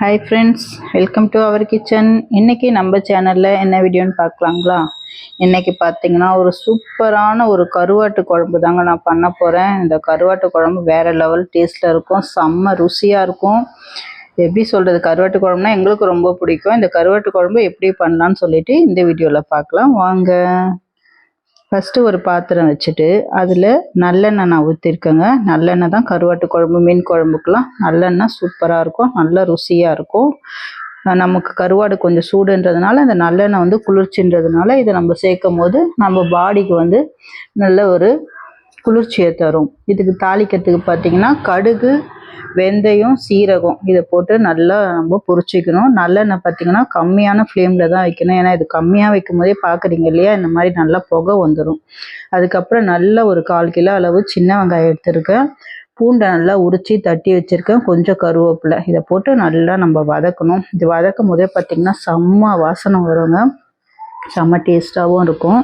Hi friends welcome to our kitchen இன்னைக்கு நம்ம சேனலில் என்ன வீடியோன்னு பார்க்கலாங்களா? இன்னைக்கு பார்த்தீங்கன்னா ஒரு சூப்பரான ஒரு கருவாட்டு குழம்பு தாங்க நான் பண்ண போகிறேன் இந்த கருவாட்டு குழம்பு வேறு லெவல் டேஸ்ட்டில் இருக்கும் செம்ம ருசியாக இருக்கும். எப்படி சொல்கிறது கருவாட்டு குழம்புனா எங்களுக்கு ரொம்ப பிடிக்கும். இந்த கருவாட்டு குழம்பு எப்படி பண்ணலான்னு சொல்லிட்டு இந்த வீடியோவில் பார்க்கலாம். வாங்க. ஃபஸ்ட்டு ஒரு பாத்திரம் வச்சுட்டு அதில் நல்லெண்ணெய் நான் ஊற்றிருக்கேங்க நல்லெண்ணெய் தான் கருவாட்டு குழம்பு மீன் குழம்புக்கெலாம் நல்லெண்ணெய் சூப்பராக இருக்கும். நல்ல ருசியாக இருக்கும். நமக்கு கருவாடு கொஞ்சம் சூடுன்றதுனால அந்த நல்லெண்ணெய் வந்து குளிர்ச்சின்றதுனால இதை நம்ம சேர்க்கும் போது நம்ம பாடிக்கு வந்து நல்ல ஒரு குளிர்ச்சியை தரும். இதுக்கு தாளிக்கிறதுக்கு பார்த்திங்கன்னா கடுகு வெந்தயம் சீரகம் இதை போட்டு நல்லா நம்ம பொரிச்சிக்கணும். நல்லெண்ணெய் பார்த்திங்கன்னா கம்மியான ஃப்ளேமில் தான் வைக்கணும். ஏன்னா இது கம்மியாக வைக்கும் போதே பார்க்குறீங்க இல்லையா? இந்த மாதிரி நல்லா புகை வந்துடும் அதுக்கப்புறம் நல்ல ஒரு கால் கிலோ அளவு சின்ன வெங்காயம் எடுத்துருக்கேன். பூண்டை நல்லா உரித்து தட்டி வச்சுருக்கேன். கொஞ்சம் கருவேப்பிலை. இதை போட்டு நல்லா நம்ம வதக்கணும். இது வதக்கும் போதே பார்த்திங்கன்னா செம்ம வாசனை வருங்க. செம்ம டேஸ்ட்டாகவும் இருக்கும்.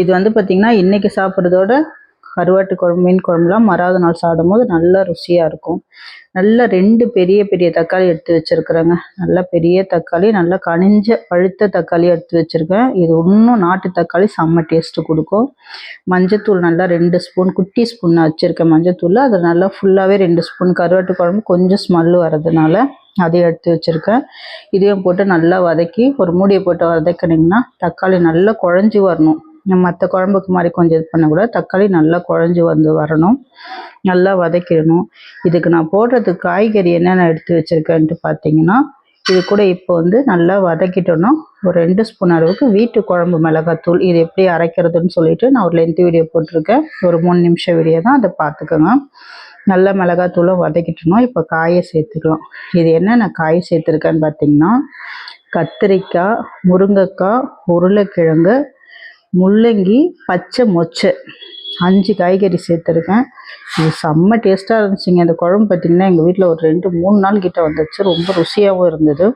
இது வந்து பார்த்திங்கன்னா இன்றைக்கி சாப்பிட்றதோட கருவாட்டு குழம்பு மீன் குழம்புலாம் மறாவது நாள் சாப்பிடும் போது நல்லா ருசியாக இருக்கும். நல்லா ரெண்டு பெரிய பெரிய தக்காளி எடுத்து வச்சுருக்குறேங்க. நல்லா பெரிய தக்காளி நல்லா கனிஞ்ச பழுத்த தக்காளி எடுத்து வச்சுருக்கேன். இது இன்னும் நாட்டு தக்காளி செம்ம டேஸ்ட்டு கொடுக்கும். மஞ்சத்தூள் நல்லா ரெண்டு ஸ்பூன் குட்டி ஸ்பூன் வச்சுருக்கேன் மஞ்சத்தூள் அது நல்லா ஃபுல்லாகவே ரெண்டு ஸ்பூன் கருவாட்டு குழம்பு கொஞ்சம் ஸ்மெல் வரதுனால அதையும் எடுத்து வச்சுருக்கேன். இதையும் போட்டு நல்லா வதக்கி ஒரு மூடியை போட்டு வதக்கினீங்கன்னா தக்காளி நல்லா குழஞ்சி வரணும். மற்ற குழம்புக்கு மாதிரி கொஞ்சம் இது பண்ணக்கூடாது தக்காளி நல்லா குழஞ்சி வந்து வரணும். நல்லா வதக்கிடணும். இதுக்கு நான் போடுறதுக்கு காய்கறி என்னென்ன எடுத்து வச்சுருக்கேன்ட்டு பார்த்தீங்கன்னா இது கூட இப்போ வந்து நல்லா வதக்கிட்டோன்னா ஒரு ரெண்டு ஸ்பூன் அளவுக்கு வீட்டு குழம்பு மிளகாத்தூள் இது எப்படி அரைக்கிறதுன்னு சொல்லிட்டு நான் ஒரு லென்த்து வீடியோ போட்டிருக்கேன். ஒரு மூணு நிமிஷம் வீடியோ தான் அதை பார்த்துக்கோங்க. நல்ல மிளகாத்தூளும் வதக்கிட்டணும் இப்போ காயை சேர்த்துக்கலாம். இது என்னென்ன காய் சேர்த்துருக்கேன்னு பார்த்தீங்கன்னா கத்திரிக்காய் முருங்கைக்காய் உருளைக்கிழங்கு முள்ளங்கி பச்சை மொச்சை. அஞ்சு காய்கறி சேர்த்துருக்கேன். இது செம்ம டேஸ்ட்டாக இருந்துச்சுங்க. இந்த குழம்பு பார்த்திங்கன்னா எங்கள் வீட்டில் ஒரு ரெண்டு மூணு நாள் கிட்ட வந்துச்சு. ரொம்ப ருசியாகவும் இருந்தது.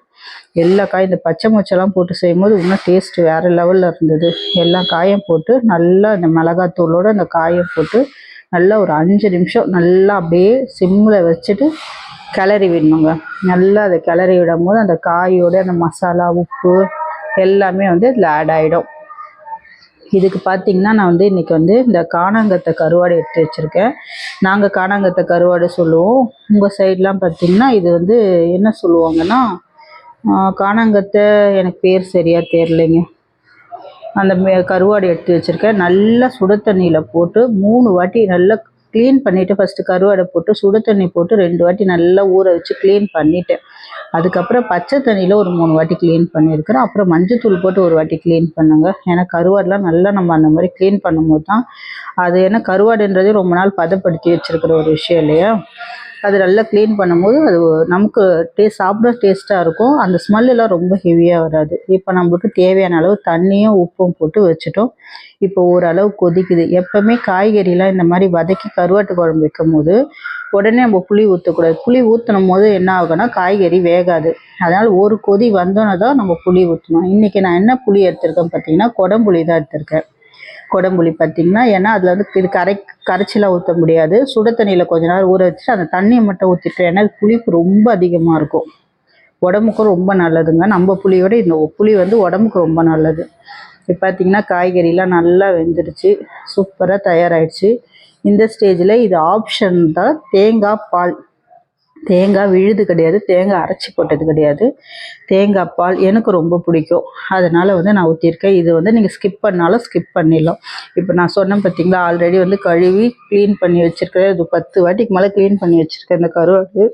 எல்லா காய் இந்த பச்சை மொச்செல்லாம் போட்டு செய்யும்போது இன்னும் டேஸ்ட்டு வேறு லெவலில் இருந்தது. எல்லா காயும் போட்டு நல்லா இந்த மிளகாத்தூளோடு அந்த காயை போட்டு நல்லா ஒரு அஞ்சு நிமிஷம் நல்லா அப்படியே சிம்மில் வச்சுட்டு கிளறி விடணுங்க. நல்லா அதை கிளறி விடும் போது அந்த காயோட அந்த மசாலா உப்பு எல்லாமே வந்து இதில் ஆட் ஆகிடும் இதுக்கு பார்த்தீங்கன்னா நான் வந்து இன்றைக்கி வந்து இந்த காணாங்கத்தை கருவாடு எடுத்து வச்சுருக்கேன். நாங்கள் காணாங்கத்தை கருவாடு சொல்லுவோம். உங்கள் சைட்லாம் பார்த்திங்கன்னா இது வந்து என்ன சொல்லுவாங்கன்னா காணாங்கத்தை எனக்கு பேர் சரியாக தெரிலைங்க அந்த கருவாடு எடுத்து வச்சுருக்கேன். நல்லா சுட தண்ணியில் போட்டு மூணு வாட்டி நல்லா க்ளீன் பண்ணிவிட்டு ஃபஸ்ட்டு கருவாடை போட்டு சுடு தண்ணி போட்டு ரெண்டு வாட்டி நல்லா ஊற வச்சு க்ளீன் பண்ணிவிட்டேன் அதுக்கப்புறம் பச்சை தண்ணியில் ஒரு மூணு வாட்டி க்ளீன் பண்ணியிருக்கிறேன் அப்புறம் மஞ்சத்தூள் போட்டு ஒரு வாட்டி க்ளீன் பண்ணுங்க. ஏன்னா கருவாடெலாம் நல்லா நம்ம அந்த மாதிரி க்ளீன் பண்ணும்போது தான் அது ஏன்னா கருவாடுன்றது ரொம்ப நாள் பதப்படுத்தி வச்சுருக்கிற ஒரு விஷயம் இல்லையா? அது நல்லா க்ளீன் பண்ணும்போது அது நமக்கு டேஸ்ட் சாப்பிட டேஸ்ட்டாக இருக்கும். அந்த ஸ்மெல்லாம் ரொம்ப ஹெவியாக வராது. இப்போ நம்மளுக்கு தேவையான அளவு தண்ணியும் உப்பும் போட்டு வச்சுட்டோம். இப்போ ஓரளவு கொதிக்குது. எப்போவுமே காய்கறிலாம் இந்த மாதிரி வதக்கி கருவாட்டு குழம்பு வைக்கும் போது உடனே நம்ம புளி ஊற்றக்கூடாது புளி ஊற்றணும் போது என்ன ஆகும்னா காய்கறி வேகாது. அதனால் ஒரு கொதி வந்தோன்னே தான் நம்ம புளி ஊற்றணும் இன்றைக்கி நான் என்ன புளி எடுத்திருக்கேன் பார்த்தீங்கன்னா குடம்புளி தான் எடுத்திருக்கேன். குடம்புளி பார்த்திங்கன்னா ஏன்னா அதில் வந்து இது கரை கரைச்சிலாம் ஊற்ற முடியாது. சுட தண்ணியில் கொஞ்ச நேரம் ஊற வச்சுட்டு அந்த தண்ணியை மட்டும் ஊற்றிட்டு ஏன்னா புளிப்பு ரொம்ப அதிகமாக இருக்கும். உடம்புக்கும் ரொம்ப நல்லதுங்க. நம்ம புளியோட இந்த புளி வந்து உடம்புக்கு ரொம்ப நல்லது. இப்போ பார்த்திங்கன்னா காய்கறிலாம் நல்லா வெந்துருச்சு சூப்பராக தயாராகிடுச்சு இந்த ஸ்டேஜில் இது ஆப்ஷன் தான். தேங்காய் பால். தேங்காய் விழுது கிடையாது. தேங்காய் அரைச்சி போட்டது கிடையாது. தேங்காய் பால் எனக்கு ரொம்ப பிடிக்கும். அதனால் வந்து நான் ஊற்றிருக்கேன் இது வந்து நீங்கள் ஸ்கிப் பண்ணாலும் ஸ்கிப் பண்ணிடலாம். இப்போ நான் சொன்னேன் பார்த்தீங்களா ஆல்ரெடி வந்து கழுவி க்ளீன் பண்ணி வச்சுருக்கேன் இது பத்து வாட்டிக்கு மேலே க்ளீன் பண்ணி வச்சுருக்கேன் இந்த கருவாடு.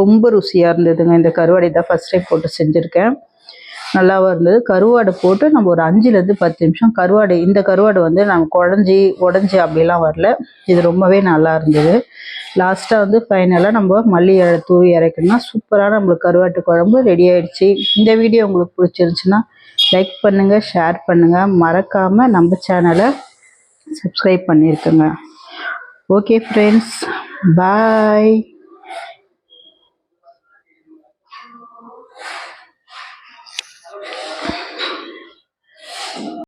ரொம்ப ருசியாக இருந்ததுங்க. இந்த கருவாடை தான் ஃபஸ்ட் டைம் போட்டு செஞ்சுருக்கேன். நல்லாவும் இருந்தது கருவாடை போட்டு நம்ம ஒரு அஞ்சுலேருந்து பத்து நிமிஷம் கருவாடு இந்த கருவாடு வந்து நம்ம குழஞ்சி உடஞ்சி அப்படிலாம் வரல. இது ரொம்பவே நல்லா இருந்தது. லாஸ்ட்டாக வந்து ஃபைனலாக நம்ம மல்லி தூவி இறக்கணும்னா சூப்பராக நம்மளுக்கு கருவாட்டு குழம்பு ரெடி ஆகிடுச்சு இந்த வீடியோ உங்களுக்கு பிடிச்சிருந்துச்சுன்னா லைக் பண்ணுங்கள் ஷேர் பண்ணுங்கள் மறக்காமல் நம்ம சேனலை சப்ஸ்கிரைப் பண்ணியிருக்குங்க ஓகே ஃப்ரெண்ட்ஸ் பாய்